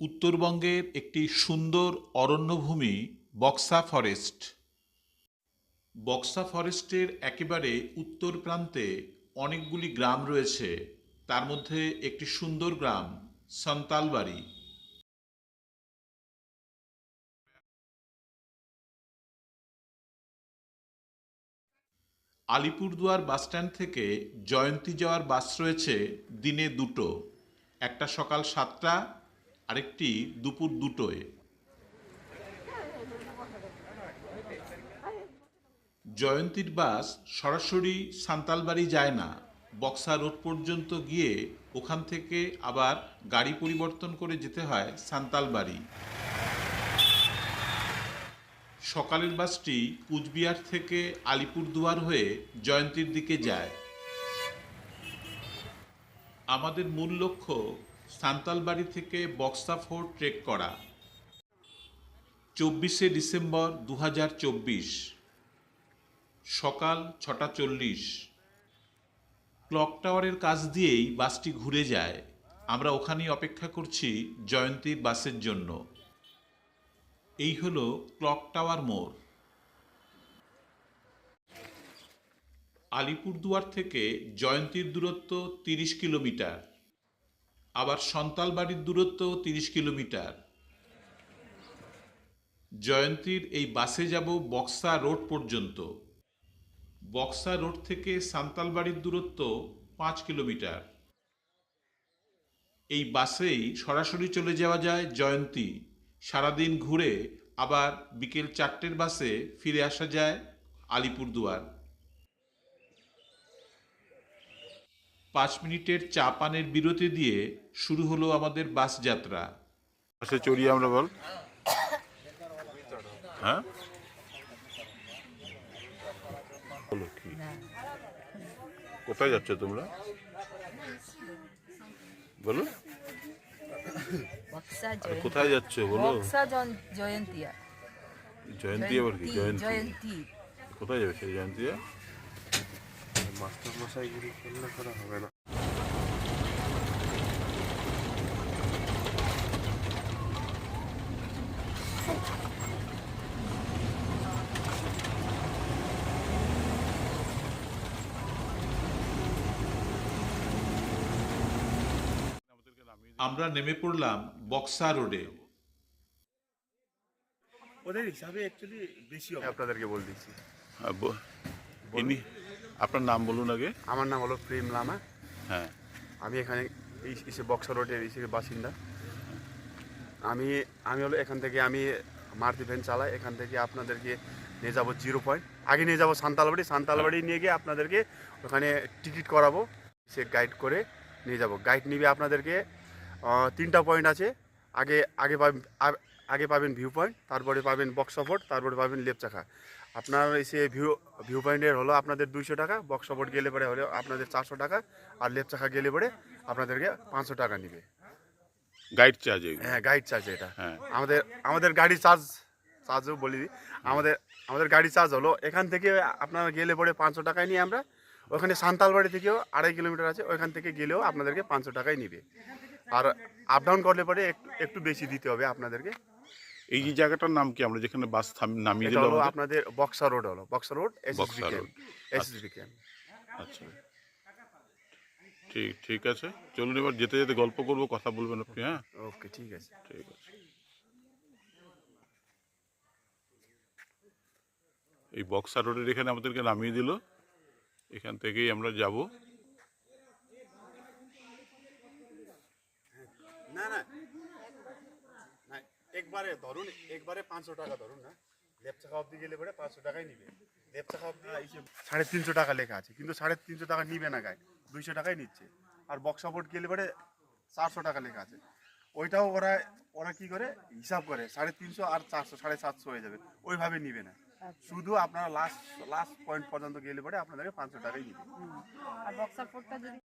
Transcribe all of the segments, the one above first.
উত্তরবঙ্গের একটি সুন্দর অরণ্যভূমি বক্সা ফরেস্ট। বক্সা ফরেস্টের একেবারে উত্তর প্রান্তে অনেকগুলি গ্রাম রয়েছে। তার মধ্যে একটি সুন্দর গ্রাম, সন্তালবাড়ি। আলিপুরদুয়ার বাসস্ট্যান্ড থেকে জয়ন্তী যাওয়ার বাস রয়েছে দিনে দুটো। একটা সকাল সাতটা আরেকটি দুপুর দুটোয়। জয়ন্তীর বাস সরাসরি সান্তালবাড়ি যায় না। বক্সা রোড পর্যন্ত গিয়ে ওখান থেকে আবার গাড়ি পরিবর্তন করে যেতে হয় সান্তালবাড়ি। সকালের বাসটি কুচবিহার থেকে আলিপুরদুয়ার হয়ে জয়ন্তীর দিকে যায়। আমাদের মূল লক্ষ্য সান্তালবাড়ি থেকে বক্সা ফোর্ট ট্রেক করা। চব্বিশে ডিসেম্বর দু হাজার চব্বিশ। সকাল ছটা চল্লিশ। ক্লক টাওয়ারের কাছ দিয়েই বাসটি ঘুরে যায়। আমরা ওখানেই অপেক্ষা করছি জয়ন্তীর বাসের জন্য। এই হলো ক্লক টাওয়ার মোড়। আলিপুরদুয়ার থেকে জয়ন্তীর দূরত্ব তিরিশ কিলোমিটার। আবার সন্তাল বাড়ির দূরত্ব তিরিশ কিলোমিটার। জয়ন্তীর এই বাসে যাব বক্সা রোড পর্যন্ত। বক্সা রোড থেকে সান্তালবাড়ির দূরত্ব পাঁচ কিলোমিটার। এই বাসেই সরাসরি চলে যাওয়া যায় জয়ন্তী। সারাদিন ঘুরে আবার বিকেল চারটের বাসে ফিরে আসা যায় আলিপুরদুয়ার। পাঁচ মিনিটের চা পানের বিরতি দিয়ে শুরু হলো আমাদের বাস যাত্রা। বাসে চড়ি আমরা বল। হ্যাঁ? কোথায় যাচ্ছ তোমরা? বলো। কোথায় যাচ্ছ বলো? জয়ন্তিয়া। জয়ন্তী আবার কি? জয়ন্তী। জয়ন্তী। কোথায় যাবে সেই জয়ন্তীয়া? মাস্টার মশাইগিরি করলে করা হবে না। আমরা নেমে পড়লাম বক্সা রোডে। ওদের হিসাবে অ্যাকচুয়ালি বেশি হবে। আপনাদেরকে বলে দিচ্ছি। ইনি আপনার নাম বলুন আগে। আমার নাম হলো প্রেম লামা। হ্যাঁ। আমি এখানে এই এসে বক্সা রোডের এসে বাসিন্দা। আমি আমি হলো এখান থেকে আমি মারুতি ভ্যান চালাই। এখান থেকে আপনাদেরকে নিয়ে যাব জিরো পয়েন্ট। আগে নিয়ে যাব সান্তালবাড়ি। সান্তালবাড়ি নিয়ে গিয়ে আপনাদেরকে ওখানে টিকিট করাবো। সে গাইড করে নিয়ে যাব। গাইড নিবে আপনাদেরকে তিনটা পয়েন্ট আছে। আগে আগে পাবেন আগে পাবেন ভিউ পয়েন্ট তারপরে পাবেন বক্সফোর্ট তারপরে পাবেন লেপচাখা। আপনার এসে ভিউ ভিউ পয়েন্টের হলো আপনাদের দুইশো টাকা বক্সফোর্ট গেলে পরে হলো আপনাদের চারশো টাকা আর লেপচাখা গেলে পরে আপনাদেরকে পাঁচশো টাকা নিবে। গাইড চার্জ হ্যাঁ গাইড চার্জ এটা। হ্যাঁ। আমাদের আমাদের গাড়ি চার্জ চার্জও বলি। দিই আমাদের আমাদের গাড়ি চার্জ হলো এখান থেকে আপনারা গেলে পরে পাঁচশো টাকায় নিয়ে আমরা। ওখানে সান্তালবাড়ি থেকেও আড়াই কিলোমিটার আছে ওইখান থেকে গেলেও আপনাদেরকে পাঁচশো টাকাই নিবে। আর আপ ডাউন করলে পরে একটু একটু বেশি দিতে হবে আপনাদেরকে। এই যে জায়গাটার নাম কি? আমরা যেখানে বাস থাম- নামিয়ে দিলাম আপনাদের বক্সা রোড হলো। Buxa road SSB Buxa camp road. SSB camp আচ্ছা। ঠিক ঠিক আছে। চলুন এবার যেতে যেতে গল্প করব কথা বলবেন আপনি হ্যাঁ? ওকে ঠিক আছে। ঠিক আছে। এই বক্সা রোডের এখানে আমাদেরকে নামিয়ে দিল। এখান থেকেই আমরা যাব না না না একবারে ধরুন একবারে পাঁচশো টাকা ধরুন না লেপচাকা অবধি গেলে পরে পাঁচশো টাকাই নিবে। লেপচাকা অবধি সাড়ে তিনশো টাকা লেখা আছে কিন্তু সাড়ে তিনশো টাকা নিবে না গায়ে দুইশো টাকাই নিচ্ছে। আর বক্স সাপোর্ট গেলে পরে চারশো টাকা লেখা আছে। ওইটাও ওরা ওরা কি করে? হিসাব করে সাড়ে তিনশো আর চারশো সাড়ে সাতশো হয়ে যাবে ওইভাবে নিবে না। শুধু আপনারা লাস্ট লাস্ট পয়েন্ট পর্যন্ত গেলে পরে আপনাদেরকে পাঁচশো টাকাই নিবে। আর বক্সার যদি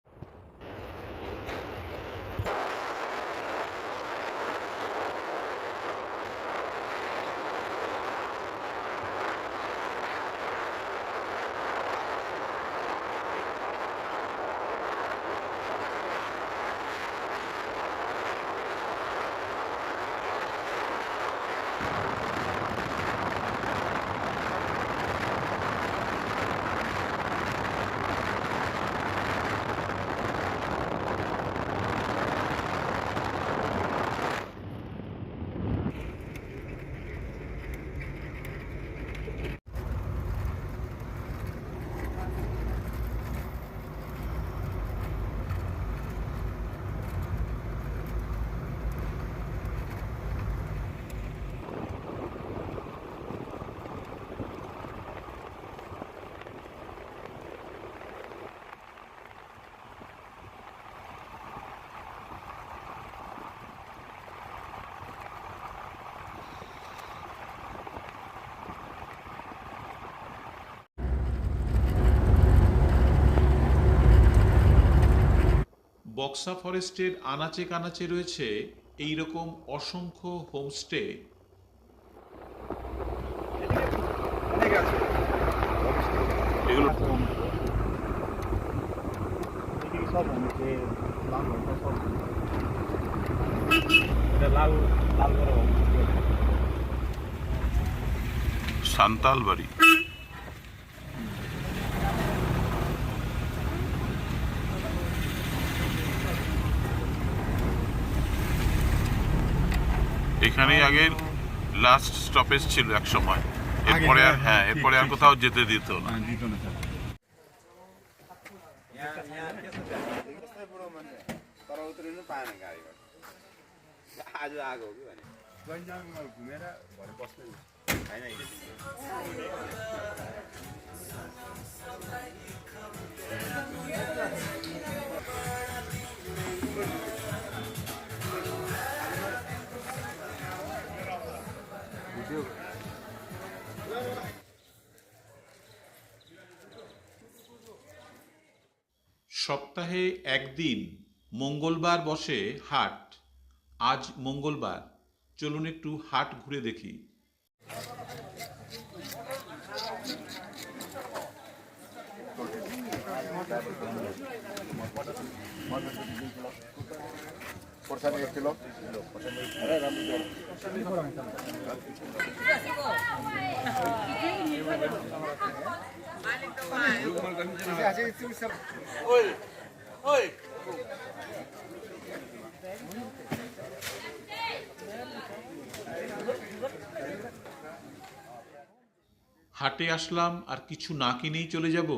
বক্সা ফরেস্টের আনাচে কানাচে রয়েছে এই রকম অসংখ্য হোমস্টে। এগুলো সব লাল লাল সান্তাল বাড়ি এখানেই আগে লাস্ট স্টপেজ ছিল এক সময় এরপরে আর হ্যাঁ এরপরে আর কোথাও যেতে দিত না घुमेर भरे बस्ने होइन সপ্তাহে একদিন মঙ্গলবার বসে হাট। আজ মঙ্গলবার। চলুন একটু হাট ঘুরে দেখি। হাটে আসলাম আর কিছু না কিনেই চলে যাব।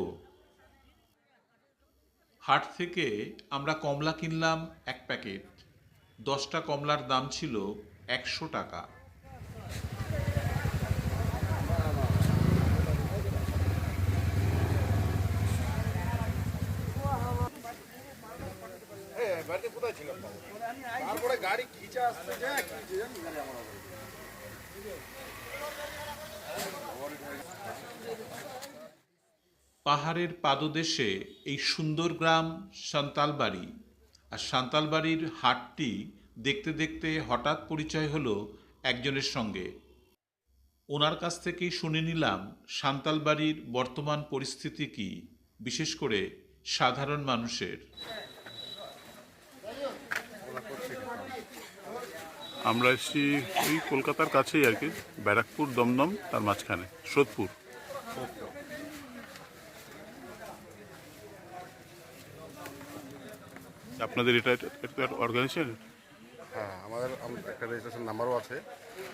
হাট থেকে আমরা কমলা কিনলাম এক প্যাকেট। দশটা কমলার দাম ছিল একশো টাকা। তারপরে গাড়ি পাহাড়ের পাদদেশে এই সুন্দর গ্রাম সান্তালবাড়ি আর সান্তালবাড়ির হাটটি দেখতে দেখতে হঠাৎ পরিচয় হলো একজনের সঙ্গে। ওনার কাছ থেকেই শুনে নিলাম সান্তালবাড়ির বর্তমান পরিস্থিতি কি, বিশেষ করে সাধারণ মানুষের। আমরা এসেছি ওই কলকাতার কাছেই আর কি ব্যারাকপুর দমদম তার মাঝখানে সোদপুর। আপনাদের এটা এটা অর্গানাইজেশন হ্যাঁ আমাদের আম- একটা রেজিস্ট্রেশন নাম্বারও আছে।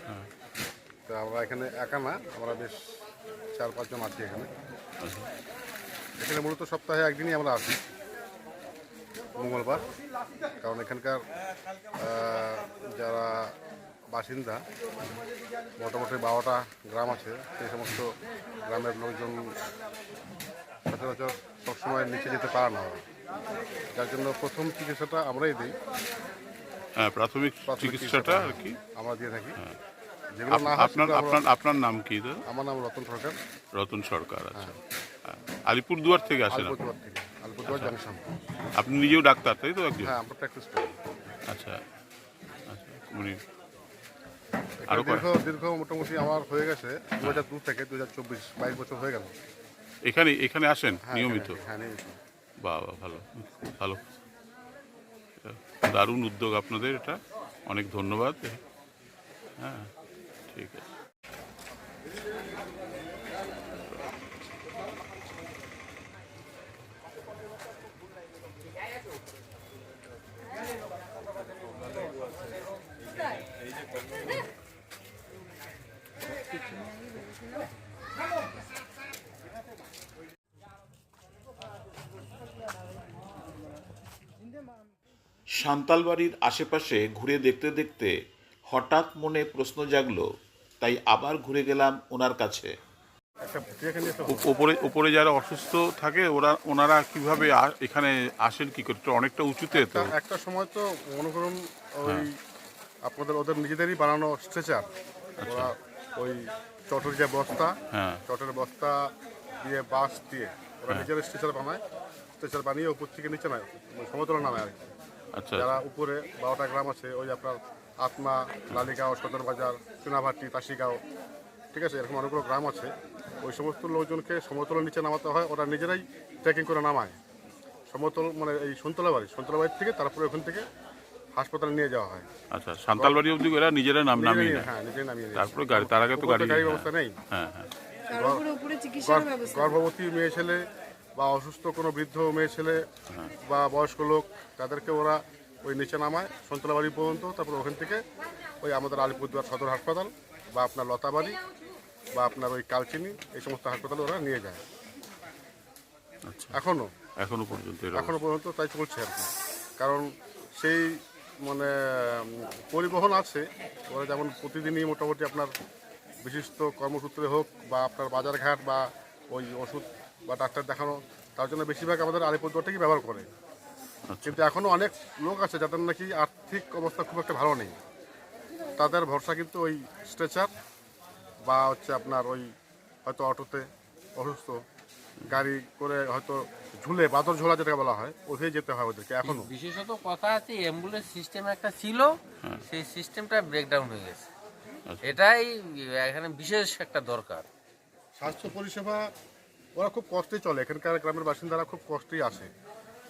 হ্যাঁ। তো আমরা এখানে একা না আমরা বেশ চার পাঁচজন আছি এখানে। এখানে মূলত সপ্তাহে একদিনই আমরা আসি মঙ্গলবার। কারণ এখানকার বাসিন্দা। মোটামুটি বারোটা গ্রাম আছে সেই সমস্ত গ্রামের লোকজন সচরাচর সবসময় নিচে যেতে পারে না। যার জন্য প্রথম চিকিৎসাটা আমরাই দিই। হ্যাঁ প্রাথমিক চিকিৎসাটা আর কি? আমরা দিয়ে থাকি। যেগুলো না আপনার আপনার আপনার নাম কি আমার নাম রতন সরকার। রতন সরকার আচ্ছা। হ্যাঁ। আলিপুরদুয়ার থেকে আসেন? আলিপুরদুয়ার থেকে আলিপুরদুয়ার জাংশন। আপনি নিজেও ডাক্তার তাই তো একজন? হ্যাঁ আমরা প্র্যাকটিস করি। আচ্ছা। আচ্ছা উনি এখানে আরও দীর্ঘ দীর্ঘ মোটামুটি আমার হয়ে গেছে দু হাজার দু থেকে দু হাজার চব্বিশ বাইশ বছর হয়ে গেল। এখানে এখানে আসেন হ্যাঁ, হ্যাঁ নিয়মিত। বাহ বাহ ভালো ভালো। দারুণ উদ্যোগ আপনাদের এটা। অনেক ধন্যবাদ। হ্যাঁ ঠিক আছে। সান্তালবাড়ির আশেপাশে ঘুরে দেখতে দেখতে হঠাৎ মনে প্রশ্ন জাগলো তাই আবার ঘুরে গেলাম ওনার কাছে। এসে। ওপরে ওপরে যারা অসুস্থ থাকে ওরা ওনারা কীভাবে আ- এখানে আসেন কি করতে অনেকটা উঁচুতে তো। একটা- সময় তো মনে করুন ওই আপনাদের ওদের নিজেদেরই বানানো স্ট্রেচার। ওরা ওই চটের যে বস্তা হ্যাঁ। চটের বস্তা দিয়ে বাঁশ দিয়ে ওরা নিজের স্ট্রেচার বানায়। স্ট্রেচার বানিয়ে উপর থেকে নিচে নায় সমতলা নামে আর কি। আচ্ছা যারা উপরে বারোটা গ্রাম আছে ওই আপনার আত্মা লালিগাঁও সদর বাজার চুনাভাটি তাসিগাঁও ঠিক আছে এরকম অনেকগুলো গ্রাম আছে ওই সমস্ত লোকজনকে সমতলের নিচে নামাতে হয় ওরা নিজেরাই ট্রেকিং করে নামায়। সমতল মানে এই সন্তলা বাড়ি সন্তলা বাড়ির থেকে তারপরে ওখান থেকে হাসপাতালে নিয়ে যাওয়া হয়। আচ্ছা সান্তালবাড়ি অবধি এরা নিজেরা নাম নামিয়ে হ্যাঁ নিজেরাই নামিয়ে। তারপরে গাড়ি তার আগে তো গাড়ি হ্যাঁ, ব্যবস্থা নেই। হ্যাঁ হ্যাঁ। গর্ভবতী মেয়ে ছেলে বা অসুস্থ কোনো বৃদ্ধ মেয়ে ছেলে বা বয়স্ক লোক তাদেরকে ওরা ওই নিচে নামায় সন্তলাবাড়ি পর্যন্ত তারপর ওখান থেকে ওই আমাদের আলিপুরদুয়ার সদর হাসপাতাল বা আপনার লতাবাড়ি বা আপনার ওই কালচিনি এই সমস্ত হাসপাতালে ওরা নিয়ে যায়। আচ্ছা। এখনও। এখনও পর্যন্ত এরকম এখনও পর্যন্ত তাই চলছে আর কি। কারণ সেই মানে পরিবহন আছে ওরা যেমন প্রতিদিনই মোটামুটি আপনার বিশিষ্ট কর্মসূত্রে হোক বা আপনার বাজারঘাট বা ওই ওষুধ বা ডাক্তার দেখানো তার জন্য বেশিরভাগ আমাদের আলিপুরদুয়ারটাকেই ব্যবহার করে। কিন্তু এখনও অনেক লোক আছে যাদের নাকি আর্থিক অবস্থা খুব একটা ভালো নেই। তাদের ভরসা কিন্তু ওই স্ট্রেচার বা হচ্ছে আপনার ওই হয়তো অটোতে অসুস্থ গাড়ি করে হয়তো ঝুলে বাদর ঝোলা যেটাকে বলা হয় ওইভাবে যেতে হয় ওদেরকে এখনও। বিশেষত কথা আছে অ্যাম্বুলেন্স সিস্টেম একটা ছিল সেই সিস্টেমটা ব্রেকডাউন হয়ে গেছে। এটাই এখানে বিশেষ একটা দরকার। স্বাস্থ্য পরিষেবা ওরা খুব কষ্টে চলে। এখানকার গ্রামের বাসিন্দারা খুব কষ্টেই আসে।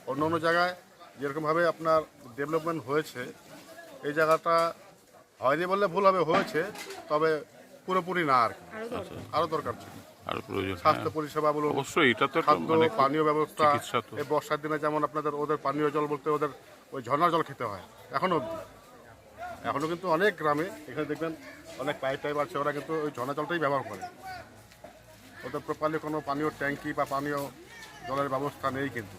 অন্য অন্য জায়গায় যেরকমভাবে আপনার ডেভেলপমেন্ট হয়েছে এই জায়গাটা হয়নি বললে ভুল হবে হয়েছে তবে পুরোপুরি না আর কি। আরও দরকার। ছিল। আর প্রয়োজন স্বাস্থ্য হ্যাঁ। পরিষেবা বলুন অবশ্যই এটা তো মানে পানীয় ব্যবস্থা এই বর্ষার দিনে যেমন আপনাদের ওদের পানীয় জল বলতে ওদের ওই ঝর্ণার জল খেতে হয় এখনও অবধি। এখনও কিন্তু অনেক গ্রামে এখানে দেখবেন অনেক পাইপ টাইপ আছে ওরা কিন্তু ওই ঝর্ণা জলটাই ব্যবহার করে। ওদের প্রপারলি কোনো পানীয় ট্যাঙ্কি বা পানীয় জলের ব্যবস্থা নেই কিন্তু।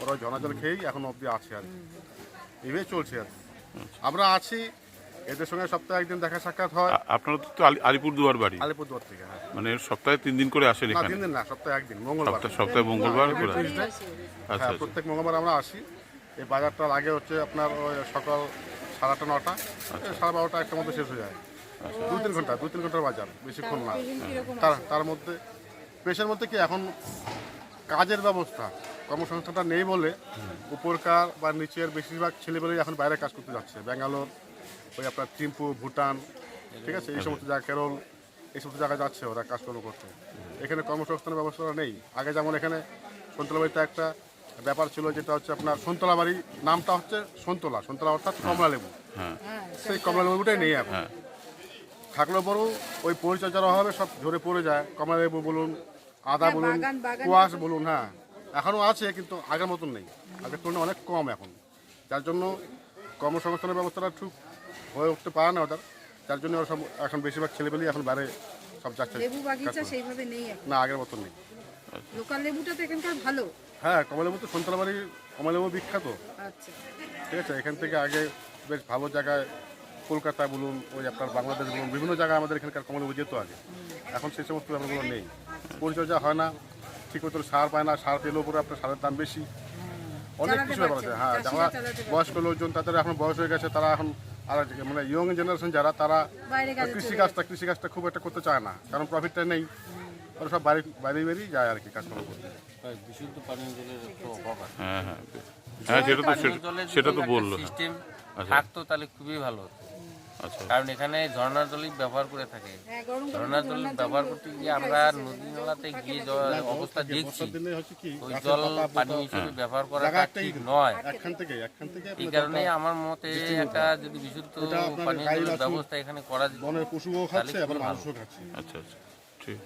ওরা ওই ঝর্ণা জল খেয়েই এখনও অবধি আছে আর কি। এইভাবেই চলছে আর কি। আমরা আছি এদের সঙ্গে সপ্তাহে একদিন দেখা সাক্ষাৎ হয়। আপনারা তো আলি- আলিপুরদুয়ার বাড়ি? আলিপুরদুয়ার থেকে হ্যাঁ। মানে সপ্তাহে তিন দিন করে আসেন না এখানে? তিন দিন না সপ্তাহে একদিন মঙ্গলবার। সপ্তাহে মঙ্গলবার করে আসেন। আচ্ছা হ্যাঁ আচ্ছা। প্রত্যেক মঙ্গলবার আমরা আসি। এই বাজারটার আগে হচ্ছে আপনার ওই সকাল সাড়ে আটটা নটা সাড়ে বারোটা একটা মধ্যে শেষ হয়ে যায়। দু তিন ঘণ্টা দু তিন ঘণ্টার বাজার বেশিক্ষণ না। তার তার মধ্যে পেশের মধ্যে কি এখন কাজের ব্যবস্থা কর্মসংস্থানটা নেই বলে উপরকার বা নিচের বেশিরভাগ ছেলেবেলেই এখন বাইরে কাজ করতে যাচ্ছে। ব্যাঙ্গালোর ওই আপনার থিম্পু ভুটান ঠিক আছে? এই সমস্ত জায়গা কেরল এই সমস্ত জায়গায় যাচ্ছে ওরা কাজকর্ম করতে। এখানে কর্মসংস্থানের ব্যবস্থা নেই। আগে যেমন এখানে সন্তলা বাড়িতে একটা ব্যাপার ছিল যেটা হচ্ছে আপনার সন্তলা বাড়ি নামটা হচ্ছে সন্তলা সন্তলা অর্থাৎ কমলা লেবু হ্যাঁ সেই কমলা লেবুটাই নেই এখন। হ্যাঁ। থাকলেও বড় ওই পরিচর্যার অভাবে সব ঝরে পড়ে যায়। কমলা লেবু বলুন আদা হ্যাঁ, বলুন কুয়াশ বলুন হ্যাঁ। এখনও আছে কিন্তু আগের মতন নেই। আগের তুলনায় অনেক কম এখন। যার জন্য কর্মসংস্থানের ব্যবস্থাটা ঠিক হয়ে উঠতে পারে না ওদের। যার জন্য ওরা সব এখন বেশিরভাগ ছেলেপেলেই এখন বাইরে সব যাচ্ছে। লেবু বাগিচা সেইভাবে নেই না আগের মতন নেই। লোকাল লেবুটা তো এখানকার ভালো। হ্যাঁ কমলালেবু তো সন্তলাবাড়ির কমলালেবু বিখ্যাত। আচ্ছা। ঠিক আছে এখান থেকে আগে বেশ ভালো জায়গায় কলকাতা বলুন ওই আপনার বাংলাদেশ বলুন বিভিন্ন জায়গায় আমাদের এখানকার কমলালেবু যেত আগে। এখন সেই সমস্ত ব্যাপারগুলো নেই। পরিচর্যা হয় না ঠিক মতো সার পায় না সার পেলেও পরে আপনার সারের দাম বেশি। অনেক কিছু ব্যাপার আছে। হ্যাঁ যারা বয়স্ক লোকজন তাদের এখন বয়স হয়ে গেছে তারা এখন আর মানে ইয়ং জেনারেশন যারা তারা বাইরে কৃষিকাজটা কৃষিকাজটা খুব একটা করতে চায় না কারণ প্রফিটটা নেই। ওরা সব বাড়ি বাইরে বেরিয়ে যায় আর কি কাজকর্ম করতে। বিশুদ্ধ পানীয় জলের অভাব আছে। হ্যাঁ হ্যাঁ হ্যাঁ সেটা তো সেটা- তো বলল সিস্টেম আচ্ছা। থাকতো তাহলে খুবই ভালো হতো। কারণ এখানে ঝর্ণার জলই ব্যবহার করে থাকে। হ্যাঁ ঝর্ণার জল ব্যবহার করতে গিয়ে আমরা নদী নালাতে গিয়ে জল অবস্থা দেখছি। ওই জল পানি হিসেবে ব্যবহার করাটা ঠিক। নয়। এই কারণে আমার মতে একটা যদি বিশুদ্ধ পানীয় জলের ব্যবস্থা এখানে করা যেত তাহলে আচ্ছা আচ্ছা ঠিক।